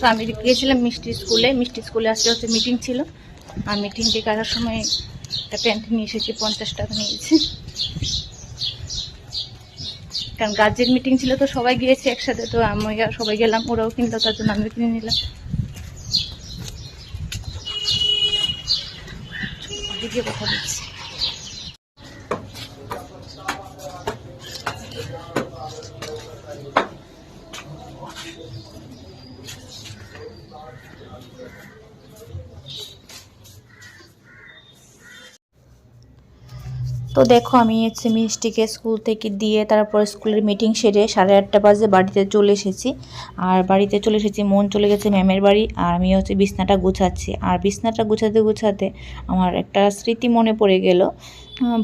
তো আমি গিয়েছিলাম মিষ্টি স্কুলে মিষ্টি স্কুলে আজকে হচ্ছে মিটিং ছিল। আর মিটিং থেকে আসার সময় একটা প্যান্ট নিয়ে এসেছি, পঞ্চাশ টাকা নিয়েছি। কারণ গার্জেন মিটিং ছিল তো সবাই গিয়েছে একসাথে, তো আমি সবাই গেলাম, ওরাও কিনলো, তার জন্য আমিও কিনে নিলাম। দিকে কথা বলছি। তো দেখো আমি হচ্ছে মিষ্টিকে স্কুল থেকে দিয়ে তারপর স্কুলের মিটিং সেরে সাড়ে আটটা বাজে বাড়িতে চলে এসেছি। আর বাড়িতে চলে এসেছি, মন চলে গেছে ম্যামের বাড়ি আর আমি হচ্ছে বিছনাটা গুছাচ্ছি। আর বিছনাটা গুছাতে গুছাতে আমার একটা স্মৃতি মনে পড়ে গেল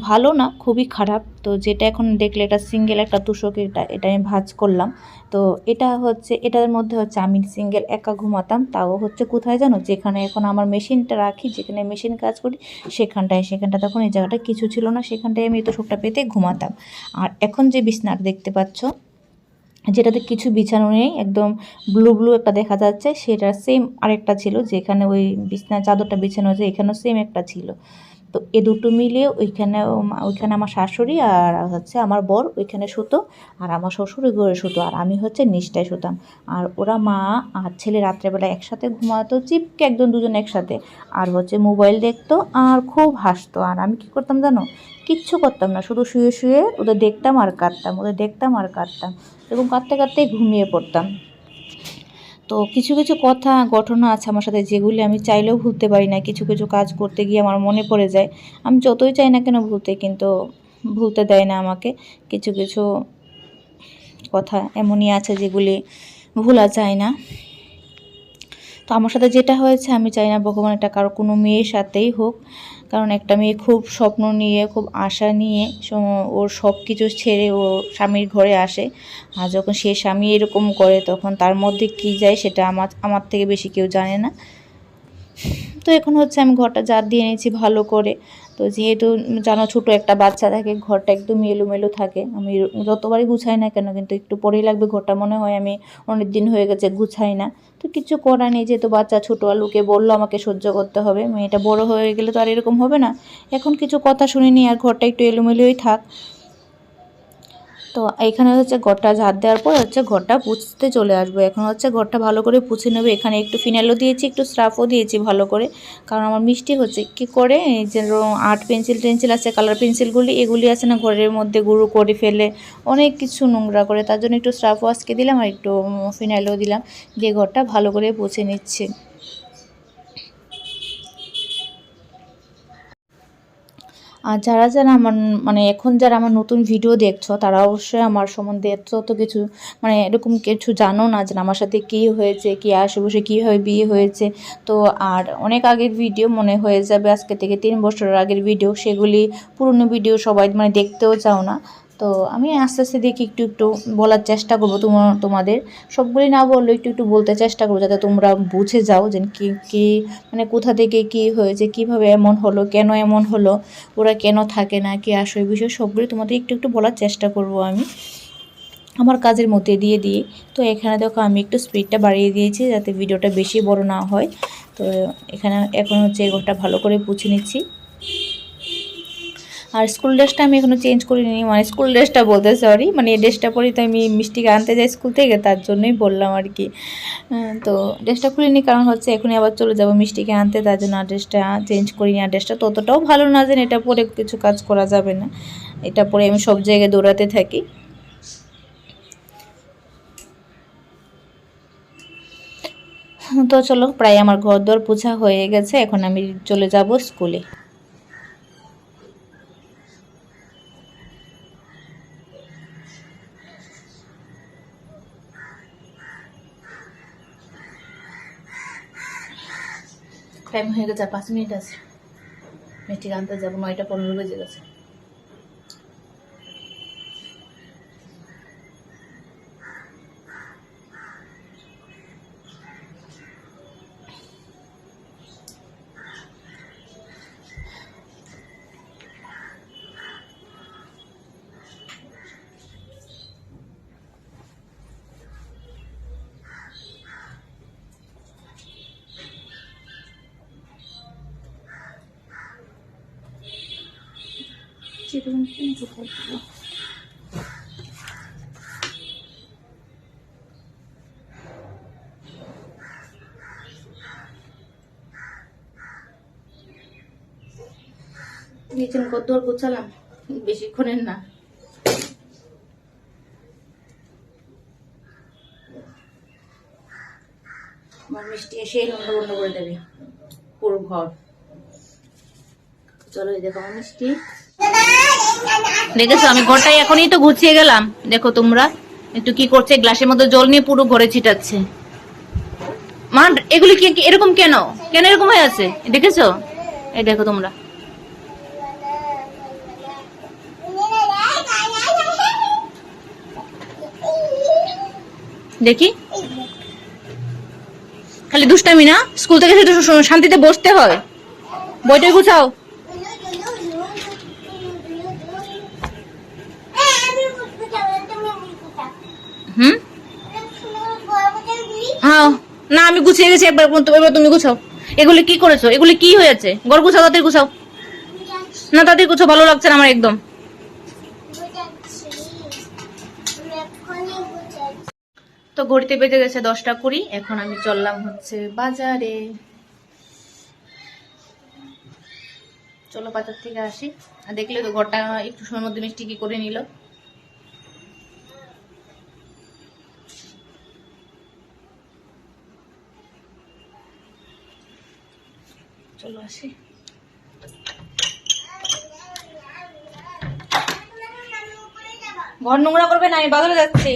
ভালো না, খুবই খারাপ। তো যেটা এখন দেখলে এটা সিঙ্গেল একটা তুষক, এটা এটা আমি ভাজ করলাম। তো এটা হচ্ছে, এটার মধ্যে হচ্ছে আমি সিঙ্গেল একা ঘুমাতাম, তাও হচ্ছে কোথায় জানো? যেখানে এখন আমার মেশিনটা রাখি, যেখানে মেশিন কাজ করি, সেখানটায় সেখানটা তখন এই জায়গাটা কিছু ছিল না, সেখানটায় আমি এই তোষকটা পেতে ঘুমাতাম। আর এখন যে বিছনাটা দেখতে পাচ্ছ, যেটাতে কিছু বিছানো নেই, একদম ব্লু ব্লু একটা দেখা যাচ্ছে, সেটা সেম আরেকটা ছিল, যেখানে ওই বিছনা, চাদরটা বিছানো হয়েছে, এখানেও সেম একটা ছিল। তো এ দুটো মিলিয়ে ওইখানে ওইখানে আমার শাশুড়ি আর হচ্ছে আমার বর ওইখানে সুতো আর আমার শ্বশুর ঘরে সুতো আর আমি হচ্ছে নিচটায় শুতাম। আর ওরা মা আর ছেলে রাত্রেবেলা একসাথে ঘুমাতো চিপকে একজন দুজন একসাথে। আর হচ্ছে মোবাইল দেখতো আর খুব হাসতো। আর আমি কি করতাম জানো? কিচ্ছু করতাম না, শুধু শুয়ে শুয়ে ওদের দেখতাম আর কাঁদতাম, ওদের দেখতাম আর কাঁদতাম। এরকম কাঁদতে কাঁদতে ঘুমিয়ে পড়তাম। তো কিছু কিছু কথা ঘটনা আছে আমার সাথে যেগুলি আমি চাইলেও ভুলতে পারি না। কিছু কিছু কাজ করতে গিয়ে আমার মনে পড়ে যায়। আমি যতই চাই না কেন ভুলতে, কিন্তু ভুলতে দেয় না আমাকে। কিছু কিছু কথা এমনই আছে যেগুলি ভোলা যায় না। তো আমার সাথে যেটা হয়েছে, আমি চাই না ভগবান এটা কারও কোনো মেয়ের সাথেই হোক। কারণ একটা মেয়ে খুব স্বপ্ন নিয়ে, খুব আশা নিয়ে ওর সব কিছু ছেড়ে ও স্বামীর ঘরে আসে। আর যখন সে স্বামী এরকম করে, তখন তার মধ্যে কি যায় সেটা আমার আমার থেকে বেশি কেউ জানে না। তো এখন হচ্ছে আমি ঘরটা জার দিয়ে নিয়েছি ভালো করে। তো যেহেতু জানো ছোটো একটা বাচ্চা থাকে, ঘরটা একদম এলোমেলো থাকে। আমি যতবারই গুছাই না কেন কিন্তু একটু পরেই লাগবে, ঘরটা মনে হয় আমি অনেক দিন হয়ে গেছে গুছাই না। তো কিছু করার নেই, যেহেতু বাচ্চা ছোটো আলুকে বলল আমাকে সহ্য করতে হবে, মেয়েটা বড় হয়ে গেলে তো আর এরকম হবে না। এখন কিছু কথা শুনিনি, আর ঘরটা একটু এলোমেলোই থাক। তো এখানে হচ্ছে ঘরটা ঝাড় দেওয়ার পর হচ্ছে ঘরটা পুছতে চলে আসব। এখন হচ্ছে ঘরটা ভালো করে পুছে নেবে। এখানে একটু ফিনাইলও দিয়েছি, একটু স্রাফও দিয়েছি ভালো করে। কারণ আমার মিষ্টি হচ্ছে কি করে, এই যে আর্ট পেন্সিল টেন্সিল আছে, কালার পেন্সিলগুলি, এগুলি আছে না ঘরের মধ্যে গুঁড়ো করে ফেলে, অনেক কিছু নোংরা করে। তার জন্য একটু স্রাফও আজকে দিলাম আর একটু ফিনাইলও দিলাম। দিয়ে ঘরটা ভালো করে পুছে নিচ্ছে। আর যারা যারা আমার মানে এখন যারা আমার নতুন ভিডিও দেখছ, তারা অবশ্যই আমার সম্বন্ধে এত তো কিছু মানে এরকম কিছু জানো না যে আমার সাথে কী হয়েছে, কী বসে কীভাবে বিয়ে হয়েছে। তো আর অনেক আগের ভিডিও মনে হয়ে যাবে, আজকে থেকে তিন বছরের আগের ভিডিও সেগুলি পুরনো ভিডিও সবাই মানে দেখতেও চাও না। তো আমি আস্তে আস্তে দেখি একটু একটু বলার চেষ্টা করব তোমার তোমাদের। সবগুলি না বললেও একটু একটু বলতে চেষ্টা করব যাতে তোমরা বুঝে যাও যে কী কী মানে কোথা থেকে কী হয়েছে, কীভাবে এমন হলো, কেন এমন হলো, ওরা কেন থাকে না, কি আসে এই বিষয়, সবগুলি তোমাদের একটু একটু বলার চেষ্টা করব আমি। আমার কাজের মধ্যে দিয়ে দিয়ে তো এখানে দেখো আমি একটু স্পিডটা বাড়িয়ে দিয়েছি যাতে ভিডিওটা বেশি বড় না হয়। তো এখানে এখন হচ্ছে ঘরটা ভালো করে পুছে নিচ্ছি। আর স্কুল ড্রেসটা আমি এখনও চেঞ্জ করিনি মানে স্কুল ড্রেসটা বলতে সরি মানে এই ড্রেসটা পরেই তো আমি মিষ্টিকে আনতে যাই স্কুল থেকে, তার জন্যই বললাম আর কি। তো ড্রেসটা খুলিনি, কারণ হচ্ছে এখনই আবার চলে যাব মিষ্টিকে আনতে, তার জন্য আর ড্রেসটা চেঞ্জ করিনি। আর ড্রেসটা ততটাও ভালো না যেন এটা পরে কিছু কাজ করা যাবে না। এটা পরে আমি সব জায়গায় দৌড়াতে থাকি। তো চলো, প্রায় আমার ঘর দর পোছা হয়ে গেছে, এখন আমি চলে যাব স্কুলে টাইম হয়ে গেছে আর পাঁচ মিনিট আছে। মিষ্টি আনতে যাব নয়টা পনেরো বেজে গেছে। এরকম কিন্তু করব নিচে কত আর গোছালাম। বেশিক্ষণের না। মিষ্টি এসে লন্ড বন্ধ করে দেবে। পুরো ঘর। চলো এই দেখো মিষ্টি। দেখেছ, আমি ঘরটাই এখনই তো গুছিয়ে গেলাম। দেখো তোমরা, একটু কি করছে, গ্লাসের মধ্যে জল নিয়ে পুরো ঘরে ছিটাচ্ছে। মা, এগুলি কি এরকম কেন? কেন এরকম হয়ে আছে? দেখেছ? এই দেখো তোমরা। দেখি। খালি দুষ্টামি না? স্কুল থেকে শান্তিতে বসতে হয়। বইটাই গুছাও। না, আমি গুছিয়ে গেছি, একবার এবার তুমি গুছাও। এগুলি কি করেছ? এগুলি কি হয়েছে? ঘর গুছাও তাদের গুছাও। না তাদের গুছাও ভালো লাগছে না আমার একদম। তো ঘড়িতে বেজে গেছে দশটা কুড়ি, এখন আমি চললাম হচ্ছে বাজারে। চলো বাজার থেকে আসি। আর দেখলে তো ঘরটা একটু সময়ের মধ্যে মিষ্টি কি করে নিল। চলো আসি। ঘর নোংরা করবে না, আমি বাজারে যাচ্ছি।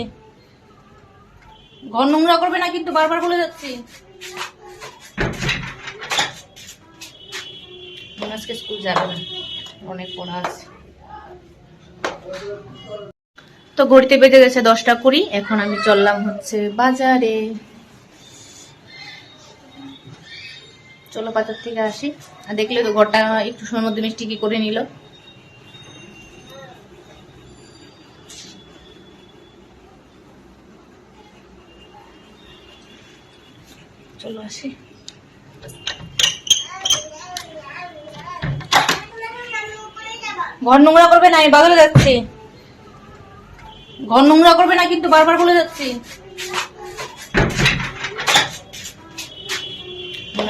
ঘর নোংরা করবে না, কিন্তু বারবার বলে যাচ্ছি। আজকে স্কুল যাবে না, অনেক পড়া আছে। তো ঘড়িতে বেজে গেছে দশটা কুড়ি, এখন আমি চললাম হচ্ছে বাজারে। চলো বাজার থেকে আসি। আর দেখলে তো ঘরটা একটু সময়ের মধ্যে মিষ্টি কি করে নিল। চলো আসি। ঘর নোংরা করবে না, আমি বাজারে যাচ্ছি। ঘর নোংরা করবে না, কিন্তু বারবার বলে যাচ্ছি।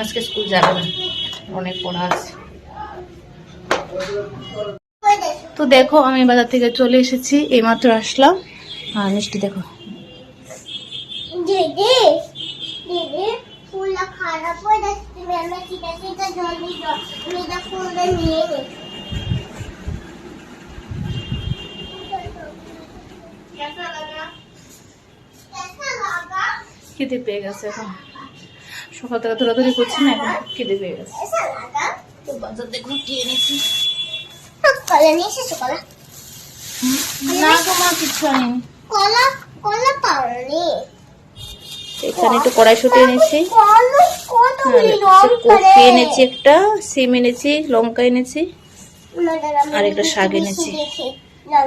আজকে স্কুল যাবে না। অনেক পড়া আছে। তো দেখো আমি বাজার থেকে চলে এসেছি এই মাত্র আসলাম। হ্যাঁ মিষ্টি দেখো। খেতে পেয়ে গেছে এখন। সকাল থেকে ধরাধরি করছি না এখন কেঁদে পেয়ে গেছে। না কিছু এখানে একটু এনেছি। হ্যাঁ, এনেছি একটা সিম এনেছি লঙ্কা এনেছি। আর একটা শাক এনেছি।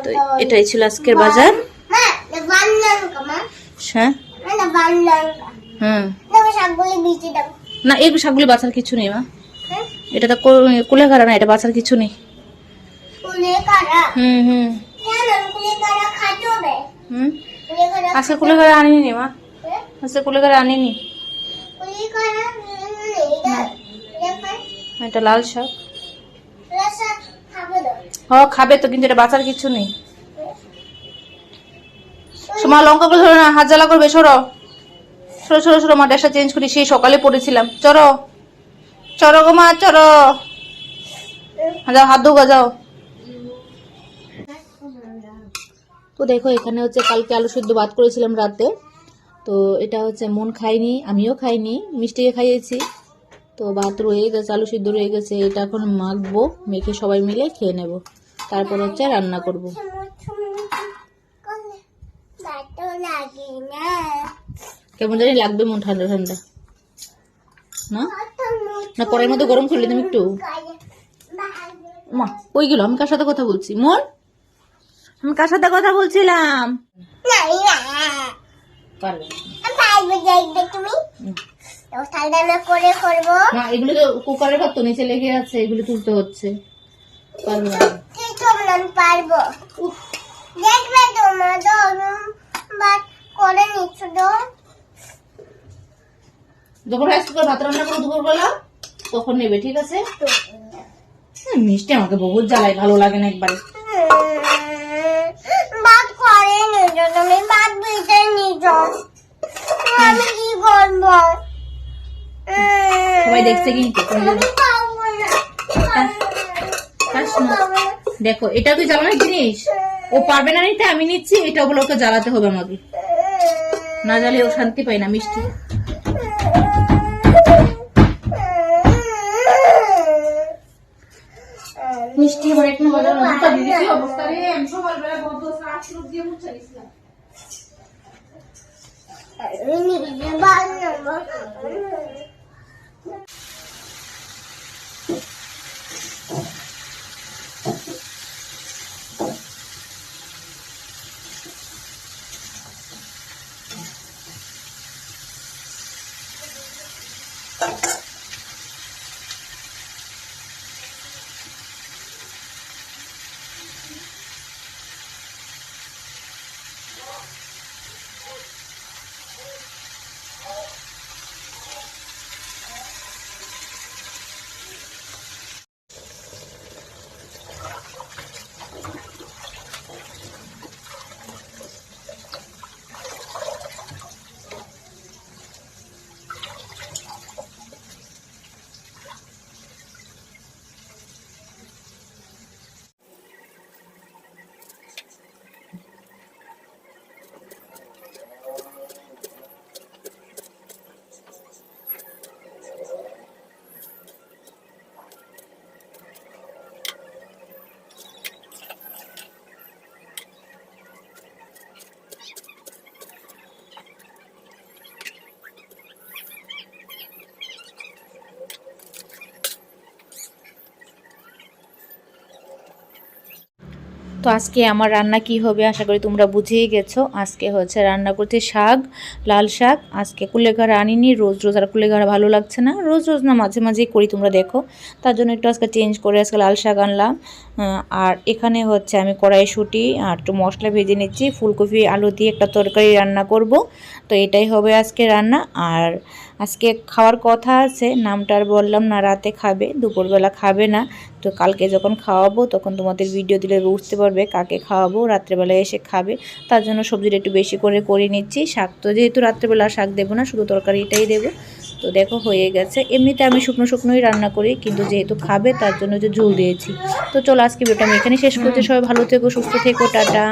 তো এটাই ছিল আজকের বাজার। হ্যাঁ হম। হ্যাঁ? শাকগুলি ভিজে দাও না এই শাকগুলি বাছার কিছু নেই মা। হ্যাঁ? এটা তো কুলে খারা না এটা বাছার কিছু নেই। হুম হুম। কেন কুলে কারা হুম? আজকে আনিনি মা। হ্যাঁ? আজকে কুলে খারা আনিনি এটা এটা লাল শাক। হ খাবে তো কিন্তু এটা বাছার কিছু নেই। মা লঙ্কাগুলো ধরো না হাত জ্বালা করবে সরো। সরো সরো সরো মা ড্রেসটা চেঞ্জ করি, সেই সকালে পড়েছিলাম। চলো চলো গো মা চলো যাও, হাত ধোগা যাও। তো দেখো, এখানে হচ্ছে কালকে আলু সেদ্ধ ভাত করেছিলাম রাতে। তো এটা হচ্ছে মন খাইনি আমিও খাইনি, মিষ্টিকে খাইয়েছি। তো ভাত রয়ে গেছে, আলু সিদ্ধ রয়ে গেছে, এটা এখন মাখবো, মেখে সবাই মিলে খেয়ে নেব। তারপর হচ্ছে রান্না করব। না কেমন জানি লাগবে মন ঠান্ডা ঠান্ডা। না? না মধ্যে গরম করলে তুমি একটু। ওই গেল? আমি কার সাথে কথা বলছি? মন? আমি কার সাথে কথা বলছিলাম? কুকারের নিচে লেগে এগুলো তুলতে হচ্ছে। পারবে দেখবে তোমার করে নিচ্ছ যখন রাইস কুকার ভাত রান্না করে দুপুরবেলা তখন নেবে ঠিক আছে? মিষ্টি আমাকে বহুত জ্বালায় ভালো লাগে না একবারে। বাদ করে দিতে আমি কি করব? সবাই দেখছে কিন্তু খাস না। দেখো এটা কি জ্বালানোর জিনিস? ও পারবে না নিতে আমি নিচ্ছি এটা ওকে জ্বালাতে হবে আমাকে। না জ্বালে ও শান্তি পায় না মিষ্টি। এক নম্বর জুতা দিয়ে দিছি অবস্থা রে আমি রোগ দিয়ে মুছে দিছিলাম তো আজকে আমার রান্না কি হবে আশা করি তোমরা বুঝেই গেছো। আজকে হচ্ছে রান্না করতে শাক, লাল শাক। আজকে কুলেঘাড়া আনিনি, রোজ রোজ আর কুলেঘাড়া ভালো লাগছে না। রোজ রোজ না মাঝে মাঝেই করি, তোমরা দেখো। তার জন্য একটু আজকে চেঞ্জ করে আজকে লাল শাক আনলাম। আর এখানে হচ্ছে আমি কড়াইশুঁটি আর একটু মশলা ভেজে নিচ্ছি। ফুলকপি, আলু দিয়ে একটা তরকারি রান্না করব। তো এটাই হবে আজকে রান্না। আর আজকে খাওয়ার কথা আছে, নামটা আর বললাম না, রাতে খাবে, দুপুরবেলা খাবে না। তো কালকে যখন খাওয়াবো, তখন তোমাদের ভিডিও দিলে বুঝতে পারবে কাকে খাওয়াবো রাত্রেবেলা এসে খাবে। তার জন্য সবজিটা একটু বেশি করে করে নিচ্ছি। শাক তো যেহেতু রাত্রেবেলা শাক দেবো না, শুধু তরকারিটাই দেবো। তো দেখো হয়ে গেছে। এমনিতে আমি শুকনো শুকনোই রান্না করি, কিন্তু যেহেতু খাবে, তার জন্য যে ঝুল দিয়েছি। তো চলো আজকে ভিডিওটা আমি এখানে শেষ করতে সবাই ভালো থেকো, সুস্থ থেকো, টাটা।